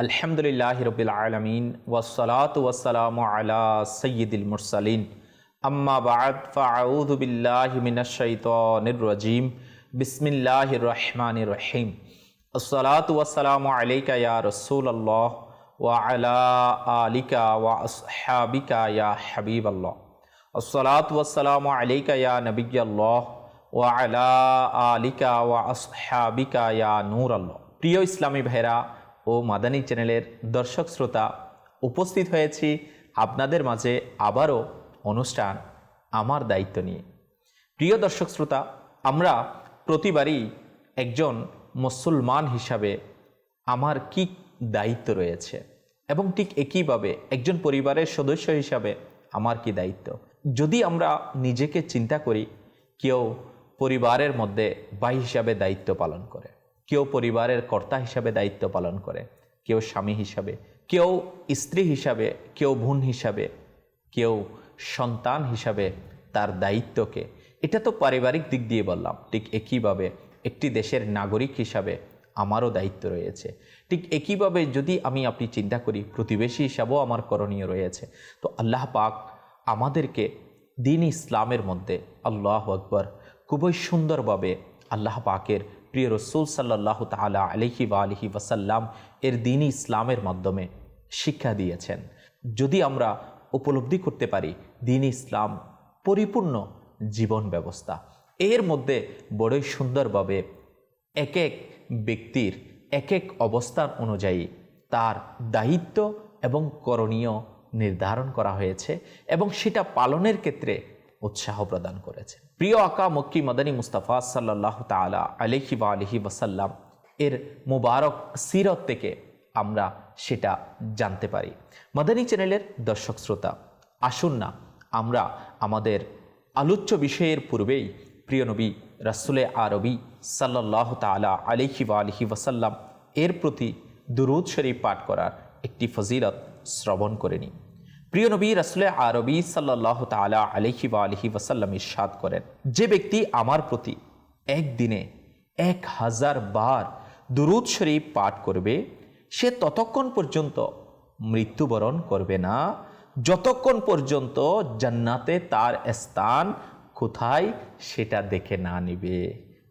الحمد للہ رب العالمین والصلاة والسلام علی سید المرسلین اما بعد فاعوذ باللہ من الشیطان الرجیم بسم اللہ الرحمن الرحیم الصلاة والسلام علیکہ یا رسول اللہ وعلا آلکہ واصحابکہ یا حبیب اللہ الصلاة والسلام علیکہ یا نبی اللہ وعلا آلکہ واصحابکہ یا نور اللہ پریو اسلامی بھیرہ ও মাদানী চ্যানেলের দর্শক শ্রোতা, উপস্থিত হয়েছি আপনাদের মাঝে আবারও অনুষ্ঠান আমার দায়িত্ব নিয়ে। প্রিয় দর্শক শ্রোতা, আমরা প্রতিবারই একজন মুসলমান হিসাবে আমার কি দায়িত্ব রয়েছে এবং ঠিক একইভাবে একজন পরিবারের সদস্য হিসাবে আমার কি দায়িত্ব? যদি আমরা নিজেকে চিন্তা করি, কেউ পরিবারের মধ্যে ভাই হিসাবে দায়িত্ব পালন করে। কেউ পরিবারের কর্তা হিসাবে দায়িত্ব পালন করে, কেউ স্বামী হিসাবে, কেউ স্ত্রী হিসাবে, কেউ বোন হিসাবে, কেউ সন্তান হিসাবে তার দায়িত্বকে। এটা তো পারিবারিক দিক দিয়ে বললাম, ঠিক একইভাবে একটি দেশের নাগরিক হিসাবে আমারও দায়িত্ব রয়েছে। ঠিক একইভাবে যদি আমি আপনি চিন্তা করি, প্রতিবেশী হিসাবেও আমার করণীয় রয়েছে। তো আল্লাহ পাক আমাদেরকে দিন ইসলামের মধ্যে, আল্লাহ আকবর, খুবই সুন্দরভাবে আল্লাহ পাকের প্রিয় রসুল সাল্লাহ তালা আলহি বা আলহি ওয়াসাল্লাম এর দিনই ইসলামের মাধ্যমে শিক্ষা দিয়েছেন। যদি আমরা উপলব্ধি করতে পারি, দিন ইসলাম পরিপূর্ণ জীবন ব্যবস্থা। এর মধ্যে বড়ই সুন্দরভাবে এক এক ব্যক্তির এক এক অবস্থান অনুযায়ী তার দায়িত্ব এবং করণীয় নির্ধারণ করা হয়েছে এবং সেটা পালনের ক্ষেত্রে উৎসাহ প্রদান করেছে প্রিয় আকা মক্কি মদানী মুস্তাফা সাল্লাহ তালা আলহি বা আলহি ওয়াসাল্লাম এর মুবারক সিরত থেকে আমরা সেটা জানতে পারি। মাদানী চ্যানেলের দর্শক শ্রোতা, আসুন না, আমরা আমাদের আলোচ্য বিষয়ের পূর্বেই প্রিয় নবী রাসুলে আরবি সাল্লাহ তালা আলহি বা আলহি ওয়াসাল্লাম এর প্রতি দুরুদ শরীফ পাঠ করার একটি ফজিলত শ্রবণ করে নিই। প্রিয় নবী রাসুলে আরবি সাল্লাহ তালা আলহি বা আলহি ওয়াসাল্লাম ইস্বাদ করেন, যে ব্যক্তি আমার প্রতি একদিনে এক হাজার বার দুরুদ শরীফ পাঠ করবে, সে ততক্ষণ পর্যন্ত মৃত্যুবরণ করবে না। যতক্ষণ পর্যন্ত জান্নাতে তার স্থান কোথায় সেটা দেখে না নিবে।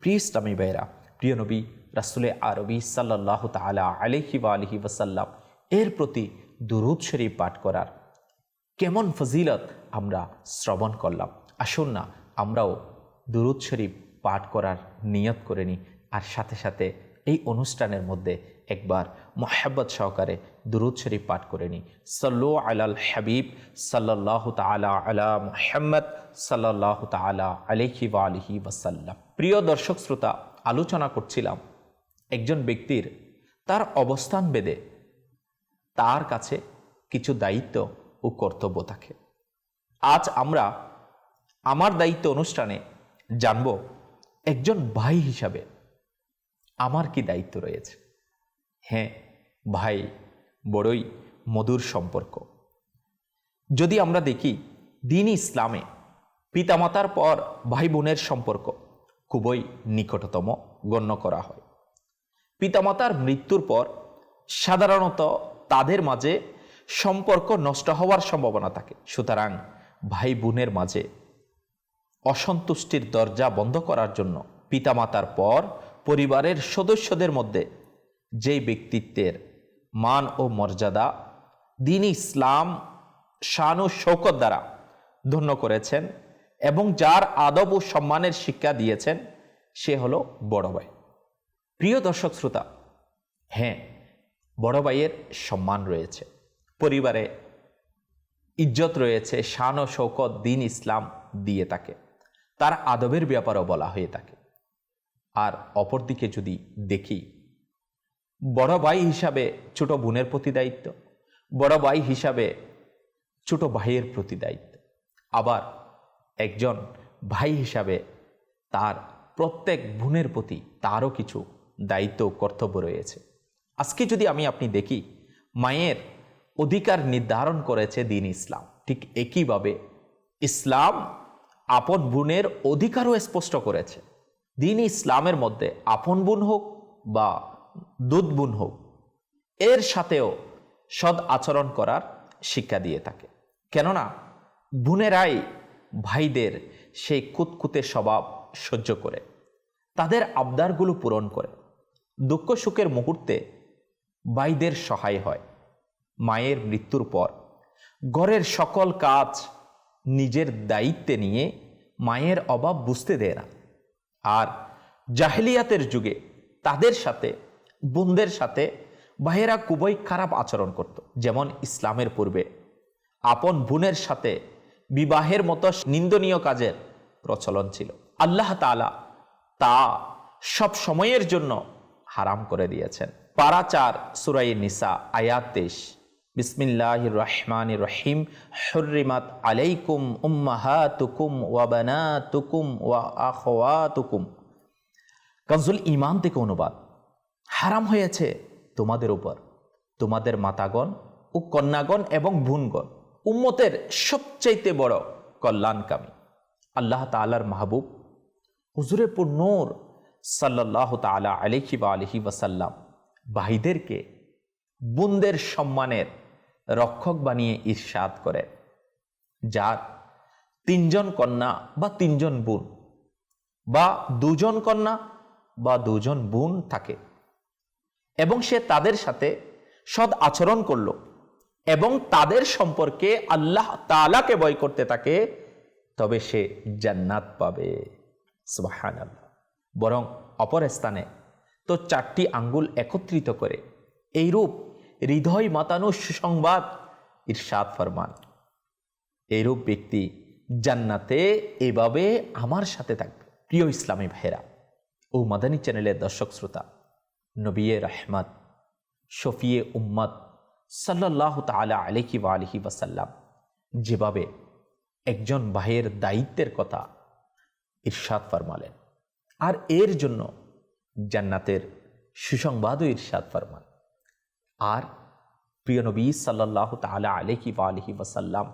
প্রিয় ইসলামী ভাইরা প্রিয় নবী রাসুলে আরবি সাল্লাহ তালা আলহি বা আলহি ওয়াসাল্লাম এর প্রতি দুরুদ শরীফ পাঠ করার কেমন ফজিলত আমরা শ্রবণ করলাম? আসুন না, আমরাও দুরুদ শরীফ পাঠ করার নিয়ত করে নিই। আর সাথে সাথে এই অনুষ্ঠানের মধ্যে একবার মোহাব্বত সহকারে দুরুদ শরীফ পাঠ করে নিই। সল্লু আলাল হাবিব সাল্লাহ তালা আলা মোহাম্মদ সাল্লাহ তালা আলহি বা আলহি ওয়াসাল্লাম। প্রিয় দর্শক শ্রোতা, আলোচনা করছিলাম একজন ব্যক্তির তার অবস্থান বেদে। তার কাছে কিছু দায়িত্ব ও কর্তব্য থাকে আজ আমরা আমার দায়িত্ব অনুষ্ঠানে জানব একজন ভাই হিসাবে আমার কি দায়িত্ব রয়েছে। হ্যাঁ ভাই বড়ই মধুর সম্পর্ক। যদি আমরা দেখি দিন ইসলামে পিতামাতার পর ভাই বোনের সম্পর্ক খুবই নিকটতম গণ্য করা হয়। পিতামাতার মৃত্যুর পর সাধারণত তাদের মাঝে সম্পর্ক নষ্ট হওয়ার সম্ভাবনা থাকে। সুতরাং ভাই বোনের মাঝে অসন্তুষ্টির দরজা বন্ধ করার জন্য পিতামাতার পর পরিবারের সদস্যদের মধ্যে যেই ব্যক্তিত্বের মান ও মর্যাদা দিন ইসলাম শান ও শৌকত দ্বারা ধন্য করেছেন এবং যার আদব ও সম্মানের শিক্ষা দিয়েছেন, সে হলো বড় ভাই। প্রিয় দর্শক শ্রোতা হ্যাঁ বড় ভাইয়ের সম্মান রয়েছে। পরিবারে ইজ্জত রয়েছে, শান ও শৌকত দিন ইসলাম দিয়ে থাকে তার আদবের ব্যাপারও বলা হয়ে থাকে। আর অপরদিকে যদি দেখি, বড় ভাই হিসাবে ছোট বোনের প্রতি দায়িত্ব, বড় ভাই হিসাবে ছোট ভাইয়ের প্রতি দায়িত্ব। আবার একজন ভাই হিসাবে তার প্রত্যেক বোনের প্রতি তারও কিছু দায়িত্ব কর্তব্য রয়েছে। আজকে যদি আমি আপনি দেখি, মায়ের অধিকার নির্ধারণ করেছে দিন ইসলাম। ঠিক একইভাবে ইসলাম আপন বোনের অধিকারও স্পষ্ট করেছে। দিন ইসলামের মধ্যে আপন বোন হোক বা দুধ বোন হোক, এর সাথেও সৎ আচরণ করার শিক্ষা দিয়ে থাকে। কেননা বোনেরাই ভাইদের সেই কুতকুতে স্বভাব সহ্য করে, তাদের আবদারগুলো পূরণ করে। দুঃখ সুখের মুহূর্তে ভাইদের সহায় হয়। মায়ের মৃত্যুর পর। ঘরের সকল কাজ নিজের দায়িত্বে নিয়ে মায়ের অভাব বুঝতে দেয় না। আর জাহেলিয়াতের যুগে তাদের সাথে, বোনদের সাথে ভাইয়েরা খুবই খারাপ আচরণ করত। যেমন ইসলামের পূর্বে আপন বোনের সাথে বিবাহের মতো নিন্দনীয় কাজের প্রচলন ছিল। আল্লাহ তালা তা সব সময়ের জন্য হারাম করে দিয়েছেন। পারাচার সুরাই নিসা, আয়াত তেইশ। বিসমিল্লাহ রহমান রহিম। হরিমাত আলাইকুম উম্মাহাতুকুম ওয়াবানাতুকুম ওয়া আখওয়াতুকুম। কাজুল ইমান থেকে অনুবাদ। হারাম হয়েছে তোমাদের উপর, তোমাদের মাতাগণ ও কন্যাগণ এবং ভুনগণ উম্মতের সবচাইতে বড় কল্যাণকামী। আল্লাহ তালার মাহবুব হুজুরে নূর সাল্লাহ তালা আলিহি বা আলহি ওয়াসাল্লাম। ভাইদেরকে, বোনদের সম্মানের রক্ষক বানিয়ে ঈর্ষাদ করে, যার তিনজন কন্যা বা তিনজন বোন বা দুজন কন্যা বা দুজন বোন থাকে। এবং সে তাদের সাথে সৎ আচরণ করল এবং তাদের সম্পর্কে আল্লাহ তালাকে বয় করতে থাকে, তবে সে জান্নাত পাবে। সুবাহান আল্লাহ বরং অপর স্থানে তো চারটি আঙ্গুল একত্রিত করে, এইরূপ হৃদয় মাতানো সুসংবাদ, ইরশাদ ফরমান। এরূপ ব্যক্তি জান্নাতে এভাবে আমার সাথে থাকবে। প্রিয় ইসলামী ভাইরা ও মাদানী চ্যানেলের দর্শক শ্রোতা, নবিয়ে রহমত, শফিয়ে উম্মদ সাল্লাহ তালা আলহি বা আলহি ওয়াসাল্লাম যেভাবে একজন ভাইয়ের দায়িত্বের কথা ইরশাদ ফরমালেন। আর এর জন্য জান্নাতের সুসংবাদও ইরশাদ ফরমান। আর প্রিয় নবী সাল্লাহ তালা আলহি বা আলহি ওয়াসাল্লাম,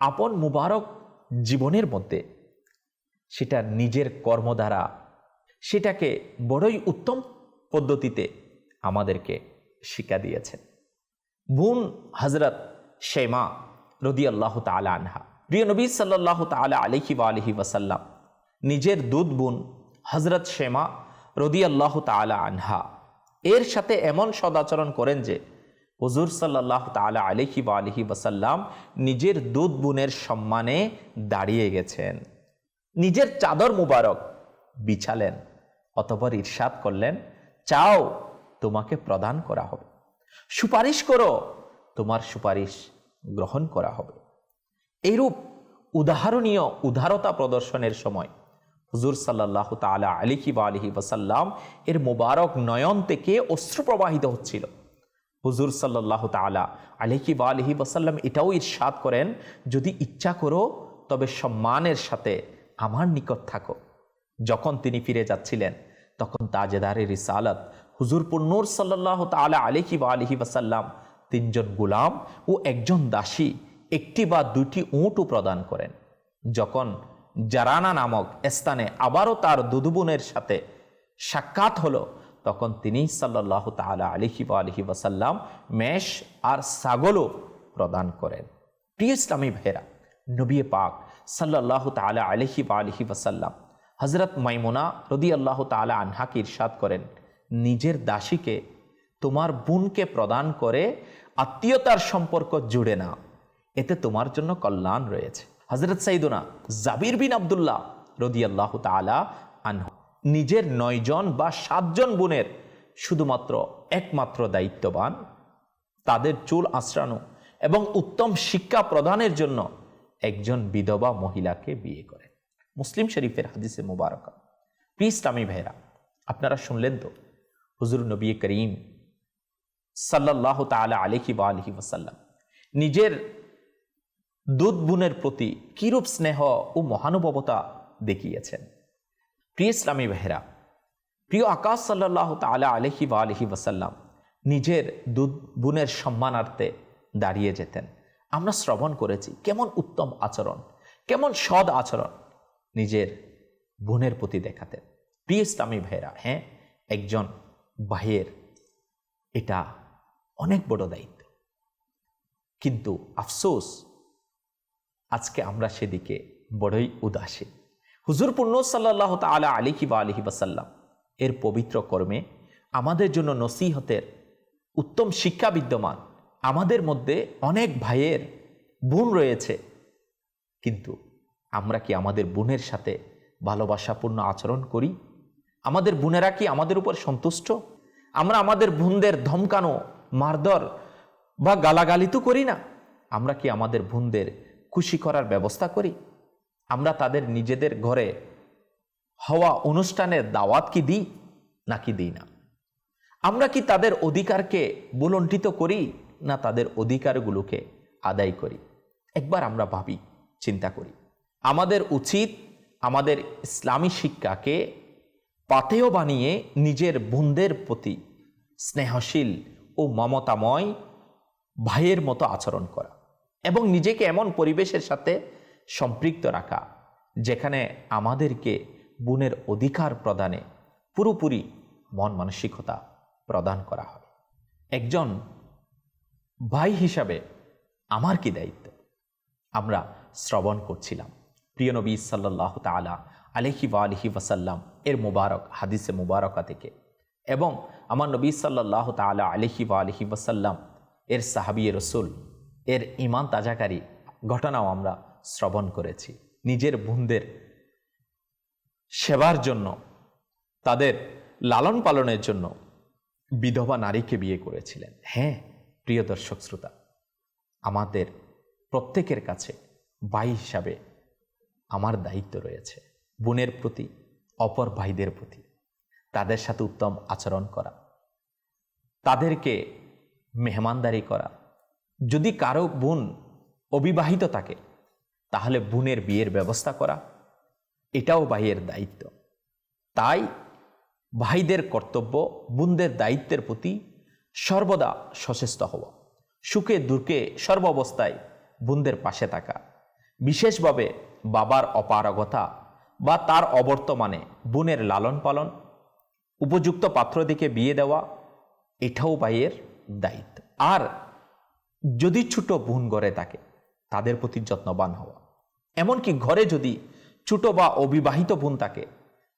আপন মুবারক জীবনের মধ্যে সেটা নিজের কর্ম দ্বারা সেটাকে বড়ই উত্তম পদ্ধতিতে আমাদেরকে শিক্ষা দিয়েছেন। বোন হজরত শেমা রদি আল্লাহ তালা আনহা, প্রিয় নবী সাল্লাহ তালা আলহি বা আলহি ওয়াসাল্লাম, নিজের দুধ বোন হজরত শেমা রদি আল্লাহ তালা আনহা এর সাথে এমন সদাচরণ করেন যে হুজুর সাল্লাহ তালা আলহি বা আলহি ওয়াসাল্লাম নিজের দুধ বোনের সম্মানে দাঁড়িয়ে গেছেন। নিজের চাদর মুবারক বিছালেন অতপর ঈর্ষাদ করলেন, চাও, তোমাকে প্রদান করা হবে। সুপারিশ করো, তোমার সুপারিশ গ্রহণ করা হবে। এইরূপ উদাহরণীয় উদারতা প্রদর্শনের সময় হুজুর সাল্লাহ তালা আলিহি বা আলহি ওসাল্লাম এর মোবারক নয়ন থেকে অশ্রু প্রবাহিত হচ্ছিল। হুজুর সাল্লাহ তালা আলহি বা আলহি ওসাল্লাম এটাও ইরশাদ করেন, যদি ইচ্ছা করো, তবে সম্মানের সাথে আমার নিকট থাকো। যখন তিনি ফিরে যাচ্ছিলেন, তখন তাজেদারের রিসালত, হুজুর পুন্নুর সাল্লাহ তালা আলিহি বা আলহি ওসাল্লাম তিনজন গুলাম ও একজন দাসী একটি বা দুটি উঁটও প্রদান করেন। যখন জারানা নামক স্থানে আবারও তার দুদুবুনের সাথে সাক্ষাৎ হলো। তখন তিনি সাল্লাহ তালা আলিহি বা আলহি ওয়াসাল্লাম মেষ আর ছাগলও প্রদান করেন। প্রিয় ইসলামী ভাইরা নবী পাক সাল্লাহ তালা আলহি বা আলহি ওয়াসাল্লাম হজরত মাইমুনা রদি আল্লাহ তালা আনহাকে ইরশাদ করেন, নিজের দাসীকে, তোমার বোনকে প্রদান করে আত্মীয়তার সম্পর্ক জুড়ে না এতে তোমার জন্য কল্যাণ রয়েছে। হজরত সাইদুনা জাবির বিন আবদুল্লাহ রদি আল্লাহ তালা আনহ। নিজের নয়জন বা সাতজন বোনের শুধুমাত্র একমাত্র দায়িত্ববান। তাদের চুল আশ্রানো এবং উত্তম শিক্ষা প্রদানের জন্য একজন বিধবা মহিলাকে বিয়ে করে মুসলিম শরীফের হাদিসে মুবারকা। প্রি ইসলামী ভাইরা আপনারা শুনলেন তো? হুজুর নবী করিম সাল্লাহ তালা আলহি বা আলহি ওসাল্লাম নিজের দুধ বোনের প্রতি কিরূপ স্নেহ ও মহানুভবতা দেখিয়েছেন? প্রিয় ইসলামী বেহরা প্রিয় আকাশ সাল্লাহ তালা আলহি বা আলহি ওসাল্লাম নিজের দুধ বোনের সম্মানার্থে দাঁড়িয়ে যেতেন। আমরা শ্রবণ করেছি, কেমন উত্তম আচরণ, কেমন সদ আচরণ নিজের বোনের প্রতি দেখাতেন। প্রিয় ইসলামী ভাইরা হ্যাঁ একজন ভাইয়ের এটা অনেক বড় দায়িত্ব। কিন্তু আফসোস আজকে আমরা সেদিকে বড়ই উদাসীন। হুজুর পূর্ণ সাল্লাহ তালা আলিহি বা আলিহি বাসাল্লাম এর পবিত্র কর্মে আমাদের জন্য নসিহতের উত্তম শিক্ষা বিদ্যমান। আমাদের মধ্যে অনেক ভাইয়ের বোন রয়েছে, কিন্তু আমরা কি আমাদের বোনের সাথে ভালোবাসাপূর্ণ আচরণ করি? আমাদের বোনেরা কি আমাদের উপর সন্তুষ্ট? আমরা আমাদের বোনদের ধমকানো, মারধর বা গালাগালি তো করি না? আমরা কি আমাদের বোনদের খুশি করার ব্যবস্থা করি? আমরা তাদের নিজেদের ঘরে হওয়া অনুষ্ঠানের দাওয়াত কি দিই নাকি দিই না? আমরা কি তাদের অধিকারকে বুলণ্ঠিত করি না তাদের অধিকারগুলোকে আদায় করি? একবার আমরা ভাবি, চিন্তা করি। আমাদের উচিত আমাদের ইসলামী শিক্ষাকে পাথেয় বানিয়ে নিজের বোনদের প্রতি স্নেহশীল ও মমতাময় ভাইয়ের মতো আচরণ করা। এবং নিজেকে এমন পরিবেশের সাথে সম্পৃক্ত রাখা, যেখানে আমাদেরকে বোনের অধিকার প্রদানে পুরোপুরি মন মানসিকতা প্রদান করা হয়। একজন ভাই হিসাবে আমার কি দায়িত্ব? আমরা শ্রবণ করছিলাম। প্রিয় নবী সাল্লাহ তালা আলহি বা আলহি ওয়াসাল্লাম এর মুবারক, হাদিসে মুবারকা থেকে এবং আমার নবী সাল্লাহ তালা আলহি বা আলহি ওয়াসাল্লাম এর সাহাবি রসুল এর ইমান তাজাকারী ঘটনাও আমরা শ্রবণ করেছি। নিজের বোনদের সেবার জন্য, তাদের লালন পালনের জন্য বিধবা নারীকে বিয়ে করেছিলেন। হ্যাঁ প্রিয় দর্শক শ্রোতা, আমাদের প্রত্যেকের কাছে ভাই হিসাবে আমার দায়িত্ব রয়েছে। বোনের প্রতি, অপর ভাইদের প্রতি তাদের সাথে উত্তম আচরণ করা, তাদেরকে মেহমানদারি করা যদি কারও বোন অবিবাহিত থাকে, তাহলে বোনের বিয়ের ব্যবস্থা করা, এটাও ভাইয়ের দায়িত্ব। তাই ভাইদের কর্তব্য বোনদের দায়িত্বের প্রতি সর্বদা সচেষ্ট হওয়া। সুখে দুঃখে সর্বাবস্থায় বোনদের পাশে থাকা। বিশেষভাবে বাবার অপারগতা বা তার অবর্তমানে বোনের লালন পালন, উপযুক্ত পাত্র দিকে বিয়ে দেওয়া, এটাও ভাইয়ের দায়িত্ব। আর যদি ছোট বোন গড়ে থাকে তাদের প্রতি যত্নবান হওয়া। এমনকি ঘরে যদি ছোট বা অবিবাহিত বোন থাকে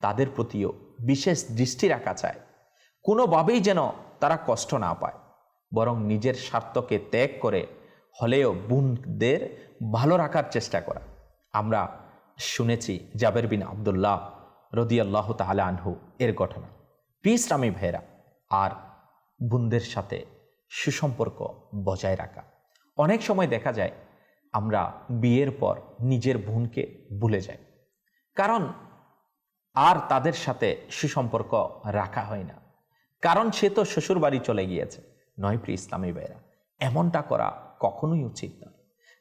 তাদের প্রতিও বিশেষ দৃষ্টি রাখা চায়। কোনোভাবেই যেন তারা কষ্ট না পায়, বরং নিজের স্বার্থকে ত্যাগ করে হলেও বোনদের ভালো রাখার চেষ্টা করা। আমরা শুনেছি জাবের বিন আবদুল্লাহ রদিয়াল্লাহ তাহলে আনহু এর ঘটনা। পিস রামি ভেরা আর বোনদের সাথে সুসম্পর্ক বজায় রাখা। অনেক সময় দেখা যায়, আমরা বিয়ের পর নিজের বোনকে ভুলে যাই। কারণ আর তাদের সাথে সুসম্পর্ক রাখা হয় না। কারণ সে তো শ্বশুর বাড়ি চলে গিয়েছে। নয় প্রিয় ইসলামী ভাইরা এমনটা করা কখনোই উচিত নয়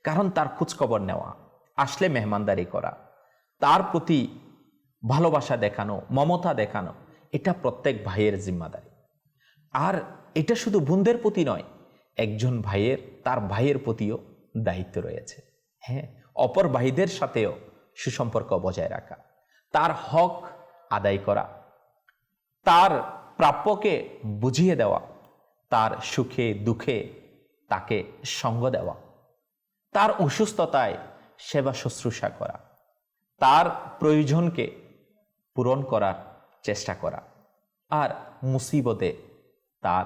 কারণ তার খোঁজখবর নেওয়া, আসলে মেহমানদারি করা, তার প্রতি ভালোবাসা দেখানো, মমতা দেখানো, এটা প্রত্যেক ভাইয়ের জিম্মাদারি। আর এটা শুধু বোনদের প্রতি নয়, একজন ভাইয়ের, তার ভাইয়ের প্রতিও দায়িত্ব রয়েছে। হ্যাঁ অপর ভাইদের সাথেও সুসম্পর্ক বজায় রাখা, তার হক আদায় করা, তার প্রাপ্যকে বুঝিয়ে দেওয়া, তার সুখে, দুঃখে তাকে সঙ্গ দেওয়া, তার অসুস্থতায় সেবা শুশ্রূষা করা, তার প্রয়োজনকে পূরণ করার চেষ্টা করা, আর মুসিবতে তার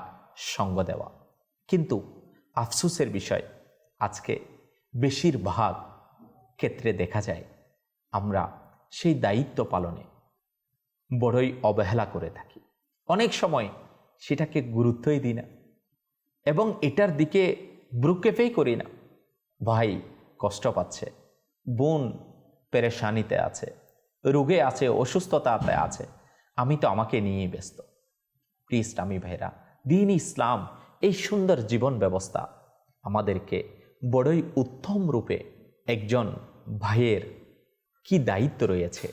সঙ্গ দেওয়া। কিন্তু আফসুসের বিষয়, আজকে বেশিরভাগ ক্ষেত্রে দেখা যায়, আমরা সেই দায়িত্ব পালনে বড়ই অবহেলা করে থাকি। অনেক সময় সেটাকে গুরুত্বই দিই না এবং এটার দিকে ব্রুকেপেই করি না। ভাই কষ্ট পাচ্ছে, বোন পেরেশানিতে আছে, রোগে আছে, অসুস্থতাতে আছে, আমি তো আমাকে নিয়েই ব্যস্ত। প্রিয় আমি ভাইরা দিন ইসলাম, এই সুন্দর জীবন ব্যবস্থা আমাদেরকে বড়ই উত্তম রূপে একজন ভাইয়ের কি দায়িত্ব রয়েছে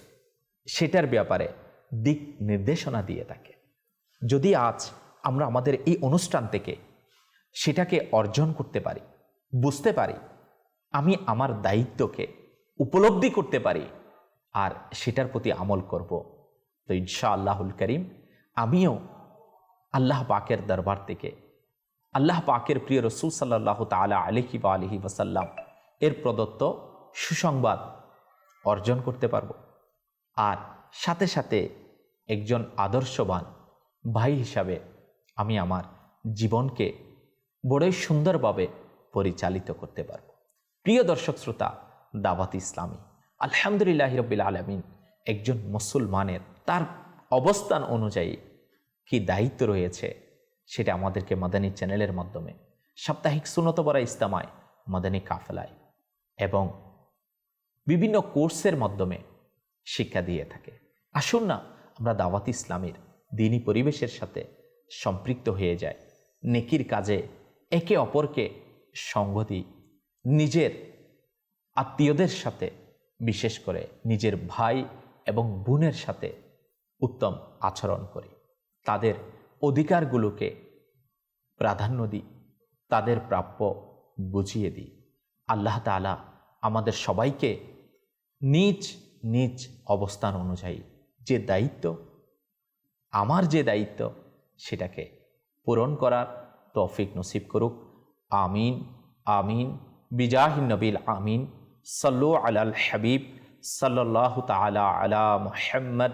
সেটার ব্যাপারে দিক নির্দেশনা দিয়ে থাকে। যদি আজ আমরা আমাদের এই অনুষ্ঠান থেকে সেটাকে অর্জন করতে পারি, বুঝতে পারি, আমি আমার দায়িত্বকে উপলব্ধি করতে পারি আর সেটার প্রতি আমল করব, তো ইনশা আল্লাহুল করিম আমিও আল্লাহ পাকের দরবার থেকে। আল্লাহ পাকের প্রিয় রসুল সাল্লাহ তালা আলহি বা আলহি ওয়াসাল্লাম এর প্রদত্ত সুসংবাদ অর্জন করতে পারব। আর সাথে সাথে একজন আদর্শবান ভাই হিসাবে আমি আমার জীবনকে বড়ই সুন্দরভাবে পরিচালিত করতে পারব। প্রিয় দর্শক শ্রোতা, দাওয়াত ইসলামী, আলহামদুলিল্লাহ রবিল আলমিন, একজন মুসলমানের তার অবস্থান অনুযায়ী কি দায়িত্ব রয়েছে সেটা আমাদেরকে মাদানী চ্যানেলের মাধ্যমে, সাপ্তাহিক সুনতবরা ইস্তামায় মাদানী কাফেলায় এবং বিভিন্ন কোর্সের মাধ্যমে শিক্ষা দিয়ে থাকে। আসুন না, আমরা দাওয়াত ইসলামের দিনী পরিবেশের সাথে সম্পৃক্ত হয়ে যায় নেকির কাজে একে অপরকে দিই নিজের আত্মীয়দের সাথে, বিশেষ করে নিজের ভাই এবং বোনের সাথে উত্তম আচরণ করি। তাদের অধিকারগুলোকে প্রাধান্য দিই, তাদের প্রাপ্য বুঝিয়ে দিই। আল্লাহ তালা আমাদের সবাইকে নিজ নিজ অবস্থান অনুযায়ী যে দায়িত্ব, আমার যে দায়িত্ব, সেটাকে পূরণ করার তৌফিক নসিব করুক। আমিন আমিন বিজাহিন নবীল আমিন। সাল্লু আলাল হাবিব সাল্লাহ তালা আলা মুহাম্মদ।